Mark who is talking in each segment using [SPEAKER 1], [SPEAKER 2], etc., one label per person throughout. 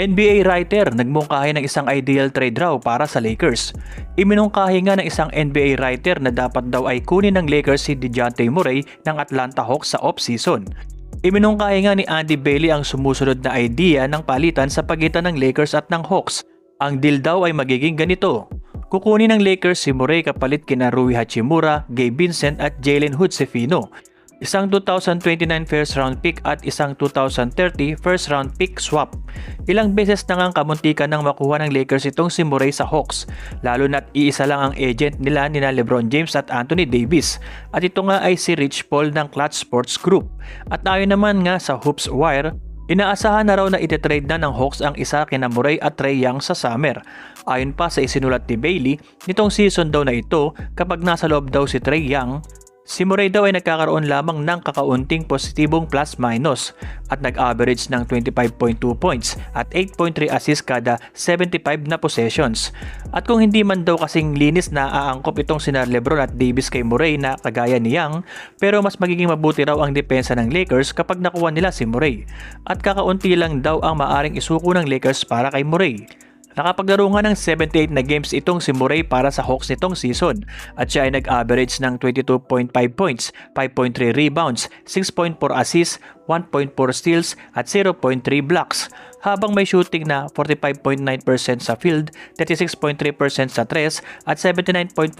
[SPEAKER 1] NBA writer nagmungkahi ng isang ideal trade raw para sa Lakers. Iminungkahi nga ng isang NBA writer na dapat daw ay kunin ng Lakers si DeJounte Murray ng Atlanta Hawks sa off-season. Iminungkahi nga ni Andy Bailey ang sumusunod na idea ng palitan sa pagitan ng Lakers at ng Hawks. Ang deal daw ay magiging ganito. Kukunin ng Lakers si Murray kapalit kina Rui Hachimura, Gabe Vincent at Jalen Hood-Sefino isang 2029 first round pick at isang 2030 first round pick swap. Ilang beses na ngang kamuntikan nang makuha ng Lakers itong si Murray sa Hawks, lalo na't iisa lang ang agent nila ni LeBron James at Anthony Davis. At ito nga ay si Rich Paul ng Clutch Sports Group. At ayon naman nga sa Hoops Wire, Inaasahan na raw na ititrade na ng Hawks ang isa kina Murray at Trey Young sa summer. Ayon pa sa isinulat ni Bailey, nitong season daw na ito kapag nasa loob daw si Trey Young, Si Murray daw ay nagkakaroon lamang ng kakaunting positibong plus-minus at nag-average ng 25.2 points at 8.3 assists kada 75 na possessions. At kung hindi man daw kasing linis na aangkop itong sina Lebron at Davis kay Murray na kagaya ni Young, pero mas magiging mabuti raw ang depensa ng Lakers kapag nakuha nila si Murray. At kakaunti lang daw ang maaring isuko ng Lakers para kay Murray. Nakapaglaro nga ng 78 na games itong si Murray para sa Hawks nitong season. At siya ay nag-average ng 22.5 points, 5.3 rebounds, 6.4 assists, 1.4 steals at 0.3 blocks habang may shooting na 45.9% sa field, 36.3% sa tres at 79.4%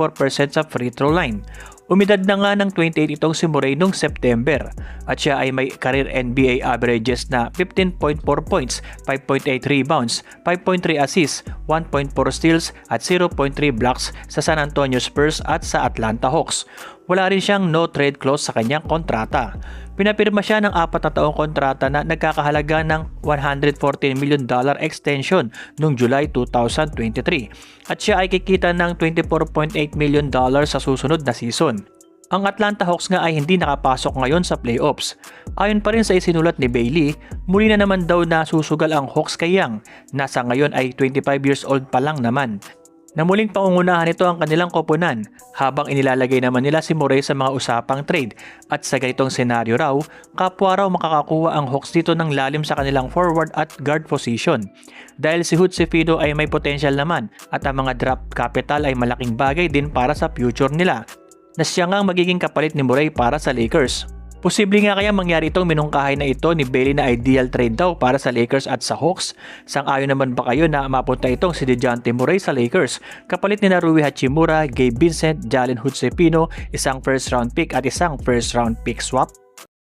[SPEAKER 1] sa free throw line. Umidad na nga ng 28 itong si Murray noong September at siya ay may career NBA averages na 15.4 points, 5.8 rebounds, 5.3 assists, 1.4 steals at 0.3 blocks sa San Antonio Spurs at sa Atlanta Hawks. Wala rin siyang no trade clause sa kanyang kontrata. Pinapirma siya ng apat na taong kontrata na nagkakahalaga ng 114 million dollar extension noong July 2023 at siya ay kikita ng 24.8 million dollar sa susunod na season. Ang Atlanta Hawks nga ay hindi nakapasok ngayon sa playoffs. Ayon pa rin sa isinulat ni Bailey, muli na naman daw na susugal ang Hawks kay Young, nasa ngayon ay 25 years old pa lang naman. Na muling pangungunahan ito ang kanilang koponan habang inilalagay naman nila si Murray sa mga usapang trade at sa ganitong senaryo raw, kapwa raw makakakuha ang Hawks dito ng lalim sa kanilang forward at guard position. Dahil si Hood Cefido ay may potential naman at ang mga draft capital ay malaking bagay din para sa future nila na siya nga magiging kapalit ni Murray para sa Lakers. Posible nga kaya mangyari itong minungkahay na ito ni Bailey na ideal trade daw para sa Lakers at sa Hawks? Sang-ayon naman ba kayo na mapunta itong si DeJounte Murray sa Lakers kapalit ni Rui Hachimura, Gabe Vincent, Jalen Hood isang first round pick at isang first round pick swap?